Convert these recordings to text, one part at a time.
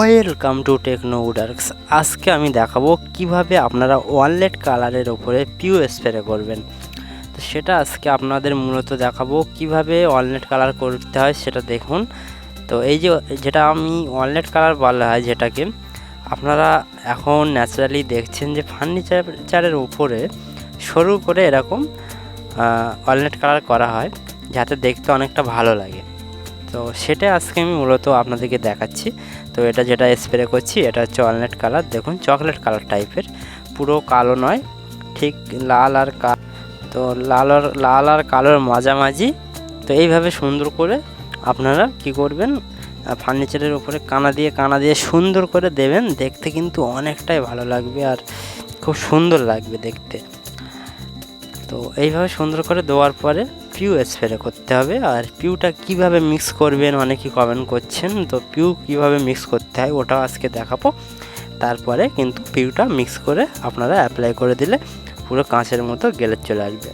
Welcome to techno উডার্কস। আজকে আমি দেখাবো কীভাবে আপনারা ওয়ানলেট কালারের ওপরে পিউ স্প্রে করবেন। তো সেটা আজকে আপনাদের মূলত দেখাবো কীভাবে ওয়ালনেট কালার করতে হয় সেটা দেখুন। তো এই যে যেটা আমি ওয়ালনেট কালার বলা হয় যেটাকে, আপনারা এখন ন্যাচারালি দেখছেন যে ফার্নিচারের উপরে সরু করে এরকম ওয়ালনেট কালার করা হয়, যাতে দেখতে অনেকটা ভালো লাগে। তো সেটা আজকে আমি মূলত আপনাদেরকে দেখাচ্ছি। তো এটা যেটা স্প্রে করছি, এটা ওয়ালনাট কালার দেখুন চকলেট কালার টাইপের পুরো কালো নয়, ঠিক লাল আর তো লাল আর লাল আর কালোর মাঝামাঝি। তো এইভাবে সুন্দর করে আপনারা কি করবেন ফার্নিচারের উপরে কানা দিয়ে কানা দিয়ে সুন্দর করে দেবেন। দেখতে কিন্তু অনেকটাই ভালো লাগবে আর খুব সুন্দর লাগবে দেখতে। তো এইভাবে সুন্দর করে দেওয়ার পরে পিউ স্প্রে করতে হবে। আর পিউটা কীভাবে মিক্স করবেন অনেকেই কমেন্ট করছেন, তো পিউ কীভাবে মিক্স করতে হয় ওটাও আজকে দেখাবো। তারপরে কিন্তু পিউটা মিক্স করে আপনারা অ্যাপ্লাই করে দিলে পুরো কাঁচের মতো গেলেজ চলে আসবে।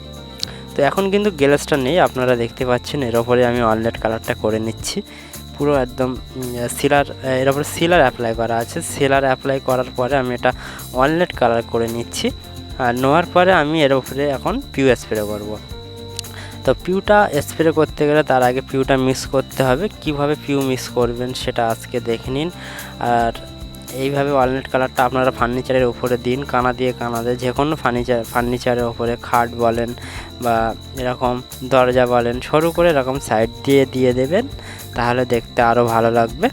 তো এখন কিন্তু গেলেজটা নেই, আপনারা দেখতে পাচ্ছেন এর ওপরে আমি অনলেট কালারটা করে নিচ্ছি। পুরো একদম সিলার এর ওপরে সিলার অ্যাপ্লাই করা আছে। সিলার অ্যাপ্লাই করার পরে আমি এটা অনলেট কালার করে নিচ্ছি। আর নেওয়ার পরে আমি এর উপরে এখন পিউ স্প্রে করব। তো পিউটা স্প্রে করতে গেলে তার আগে পিউটা মিক্স করতে হবে। কীভাবে পিউ মিক্স করবেন সেটা আজকে দেখে নিন। আর এইভাবে ওয়ালনেট কালারটা আপনারা ফার্নিচারের উপরে দিন, কানা দিয়ে কানা দিয়ে। যে কোনো ফার্নিচার ফার্নিচারের ওপরে খাট বলেন বা এরকম দরজা বলেন, সরু করে এরকম সাইড দিয়ে দিয়ে দেবেন। তাহলে দেখতে আরও ভালো লাগবে।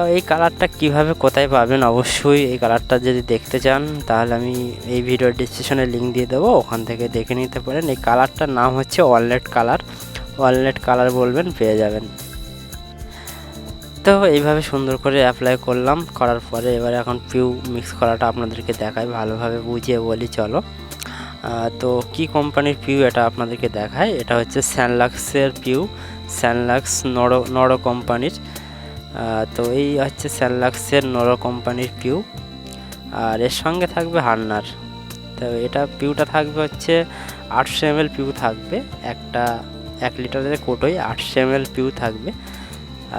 তো এই কালারটা কীভাবে কোথায় পাবেন? অবশ্যই এই কালারটা যদি দেখতে চান, তাহলে আমি এই ভিডিওর ডিসক্রিপশনে লিঙ্ক দিয়ে দেবো। ওখান থেকে দেখে নিতে পারেন। এই কালারটার নাম হচ্ছে ওয়ালনেট কালার ওয়ালনেট কালার বলবেন, পেয়ে যাবেন। তো এইভাবে সুন্দর করে অ্যাপ্লাই করলাম। করার পরে এবার এখন পিউ মিক্স করাটা আপনাদেরকে দেখায় ভালোভাবে বুঝিয়ে বলি, চলো। তো কি কোম্পানির পিউ এটা আপনাদেরকে দেখায়? এটা হচ্ছে স্যানলাক্সের পিউ স্যানলাক্স নড়ো নড়ো কোম্পানির তো এই হচ্ছে স্যানলাক্সের নড়ো কোম্পানির পিউ। আর এর সঙ্গে থাকবে হান্নার। তো এটা পিউটা থাকবে হচ্ছে আটশো এমএল পিউ থাকবে। একটা এক লিটারের কোটোই আটশো এমএল পিউ থাকবে।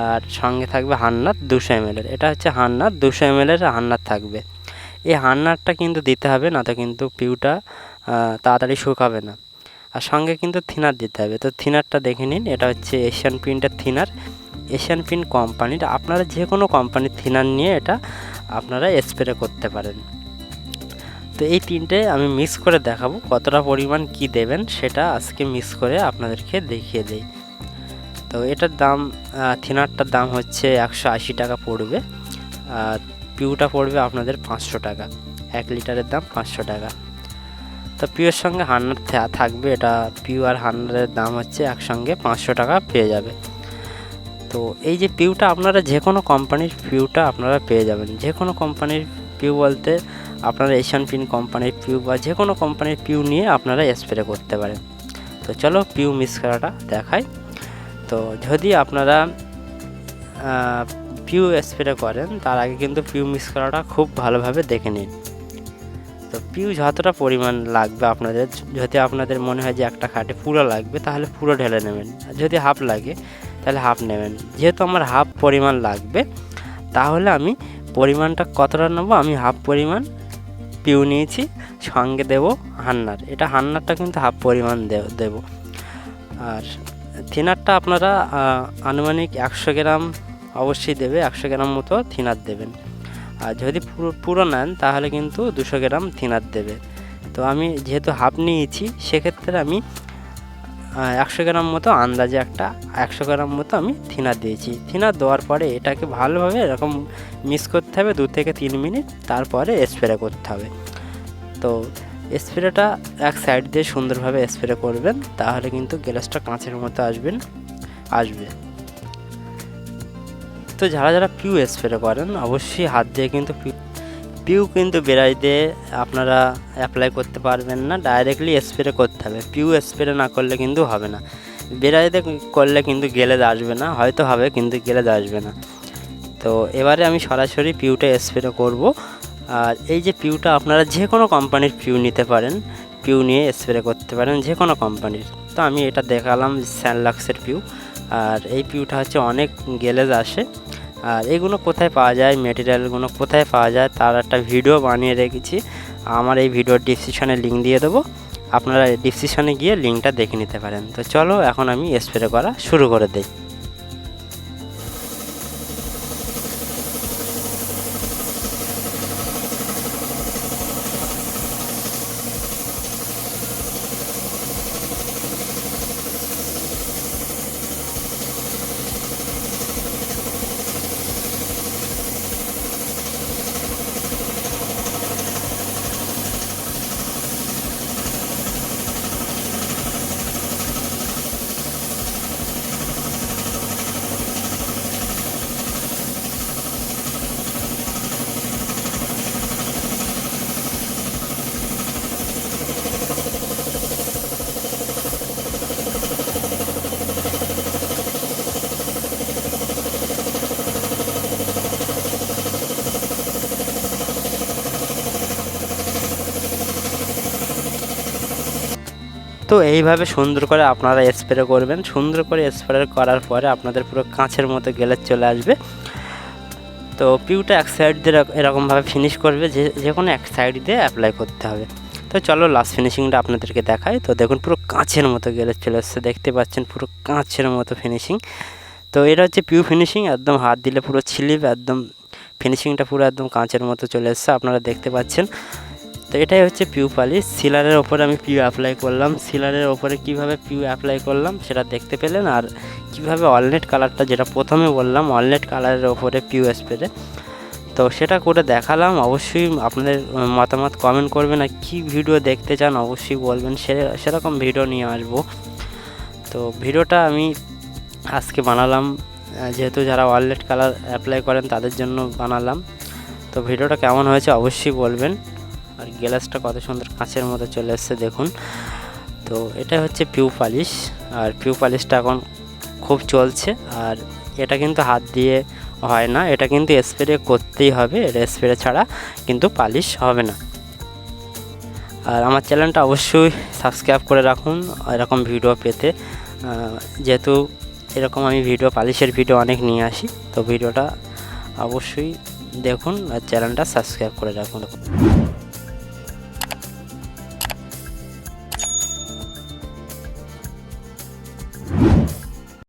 আর সঙ্গে থাকবে হান্নার দুশো এমএলের। এটা হচ্ছে হান্নার, দুশো এমএলের হান্নার থাকবে। এই হান্নারটা কিন্তু দিতে হবে না তো কিন্তু পিউটা তাড়াতাড়ি শুকাবে না। আর সঙ্গে কিন্তু থিনার দিতে হবে। তো থিনারটা দেখে নিন, এটা হচ্ছে এশিয়ান প্রিন্টের থিনার। এশিয়ান প্রিন্ট কোম্পানির আপনারা যে কোনো কোম্পানির থিনার নিয়ে এটা আপনারা স্প্রে করতে পারেন। তো এই তিনটে আমি মিক্স করে দেখাবো, কতটা পরিমাণ কি দেবেন সেটা আজকে মিক্স করে আপনাদেরকে দেখিয়ে দেই। তো এটার দাম থিনারটার দাম হচ্ছে একশো আশি টাকা পড়বে, আর পিউটা পড়বে আপনাদের পাঁচশো টাকা, এক লিটারের দাম পাঁচশো টাকা। তো পিউর সঙ্গে হান্ড্রেড থাকবে, এটা পিউ আর হান্ড্রেডের দাম হচ্ছে একসঙ্গে পাঁচশো টাকা পেয়ে যাবে। তো এই যে পিউটা, আপনারা যে কোনো কোম্পানির পিউটা আপনারা পেয়ে যাবেন। যে কোনো কোম্পানির পিউ বলতে আপনারা এশিয়ান পিন কোম্পানির পিউ বা যে কোনো কোম্পানির পিউ নিয়ে আপনারা স্প্রে করতে পারেন। তো চলো পিউ মিস করাটা দেখায় তো যদি আপনারা পিউ স্প্রে করেন, তার আগে কিন্তু পিউ মিক্স করাটা খুব ভালোভাবে দেখে নিন। তো পিউ যতটা পরিমাণ লাগবে আপনাদের, যদি আপনাদের মনে হয় যে একটা খাটে পুরো লাগবে, তাহলে পুরো ঢেলে নেবেন। যদি হাফ লাগে তাহলে হাফ নেবেন। যেহেতু আমার হাফ পরিমাণ লাগবে, তাহলে আমি পরিমাণটা কতটা নেব? আমি হাফ পরিমাণ পিউ নিয়েছি, সঙ্গে দেব হান্নার। এটা হান্নারটা কিন্তু হাফ পরিমাণ দেব। আর থিনারটা আপনারা আনুমানিক একশো গ্রাম অবশ্যই দেবে, একশো গ্রাম মতো থিনার দেবেন। আর যদি পুরো পুরো নেন, তাহলে কিন্তু দুশো গ্রাম থিনার দেবে। তো আমি যেহেতু হাফ নিয়েছি, সেক্ষেত্রে আমি একশো গ্রাম মতো আন্দাজে একটা, একশো গ্রাম মতো আমি থিনার দিয়েছি। থিনার দেওয়ার পরে এটাকে ভালোভাবে এরকম মিক্স করতে হবে, দু থেকে তিন মিনিট। তারপরে স্প্রে করতে হবে। তো স্প্রেটা এক সাইড দিয়ে সুন্দরভাবে স্প্রে করবেন, তাহলে কিন্তু গ্যাসটা কাঁচের মতো আসবেন, আসবে। তো যারা যারা পিউ স্প্রে করেন, অবশ্যই হাত দিয়ে কিন্তু পিউ পিউ কিন্তু বেড়াই দিয়ে আপনারা অ্যাপ্লাই করতে পারবেন না ডাইরেক্টলি স্প্রে করতে হবে। পিউ স্প্রে না করলে কিন্তু হবে না। বেড়াইতে করলে কিন্তু গেলে আসবে না, হয়তো হবে কিন্তু গেলে আসবে না। তো এবারে আমি সরাসরি পিউটা স্প্রে করব। আর এই যে পিউটা আপনারা যে কোনো কোম্পানির পিউ নিতে পারেন, পিউ নিয়ে স্প্রে করতে পারেন যে কোনো কোম্পানির তো আমি এটা দেখালাম স্যানলাক্সের পিউ। আর এই পিউটা হচ্ছে অনেক গেলেজ আসে। আর এগুলো কোথায় পাওয়া যায় মেটেরিয়ালগুলো কোথায় পাওয়া যায়, তার একটা ভিডিও বানিয়ে রেখেছি। আমার এই ভিডিওর ডিসক্রিপশানে লিঙ্ক দিয়ে দেবো। আপনারা ডিসক্রিপশানে গিয়ে লিঙ্কটা দেখে নিতে পারেন। তো চলো, এখন আমি স্প্রে করা শুরু করে দিই। তো এইভাবে সুন্দর করে আপনারা স্প্রে করবেন। সুন্দর করে স্প্রে করার পরে আপনাদের পুরো কাঁচের মতো গেলে চলে আসবে। তো পিউটা এক সাইড দিয়ে এরকমভাবে ফিনিশ করবে, যে যে কোনো এক সাইড দিয়ে অ্যাপ্লাই করতে হবে। তো চলো লাস্ট ফিনিশিংটা আপনাদেরকে দেখাই। তো দেখুন পুরো কাঁচের মতো গেলে চলে আসছে। দেখতে পাচ্ছেন পুরো কাঁচের মতো ফিনিশিং তো এটা হচ্ছে পিউ ফিনিশিং একদম হাত দিলে পুরো ছিলিপ, একদম ফিনিশিংটা পুরো একদম কাঁচের মতো চলে এসছে। আপনারা দেখতে পাচ্ছেন। তো এটাই হচ্ছে পিউ পালিশ সিলারের ওপরে আমি পিউ অ্যাপ্লাই করলাম। সিলারের ওপরে কীভাবে পিউ অ্যাপ্লাই করলাম সেটা দেখতে পেলেন। আর কীভাবে অলনেট কালারটা যেটা প্রথমে বললাম অলনেট কালারের ওপরে পিউ স্প্রে তো। সেটা করে দেখালাম। অবশ্যই আপনাদের মতামত কমেন্ট করবেন। আর কী ভিডিও দেখতে চান অবশ্যই বলবেন। সে, সেরকম ভিডিও নিয়ে আসব। তো ভিডিওটা আমি আজকে বানালাম। যেহেতু যারা ওয়াললেট কালার অ্যাপ্লাই করেন তাদের জন্য বানালাম। তো ভিডিওটা কেমন হয়েছে অবশ্যই বলবেন। আর গ্লাসটা কত সুন্দর কাঁচের মতো চলে এসছে, দেখুন। তো এটা হচ্ছে পিউ পালিশ, আর পিউ পালিশটা এখন খুব চলছে, আর এটা কিন্তু হাত দিয়ে হয় না, এটা কিন্তু স্প্রে করতেই হবে, এটা স্প্রে ছাড়া কিন্তু পালিশ হবে না। আর আমার চ্যানেলটা অবশ্যই সাবস্ক্রাইব করে রাখুন, এরকম ভিডিও পেতে। যেহেতু এরকম আমি ভিডিও, পালিশের ভিডিও অনেক নিয়ে আসি, তো ভিডিওটা অবশ্যই দেখুন আর চ্যানেলটা সাবস্ক্রাইব করে রাখুন।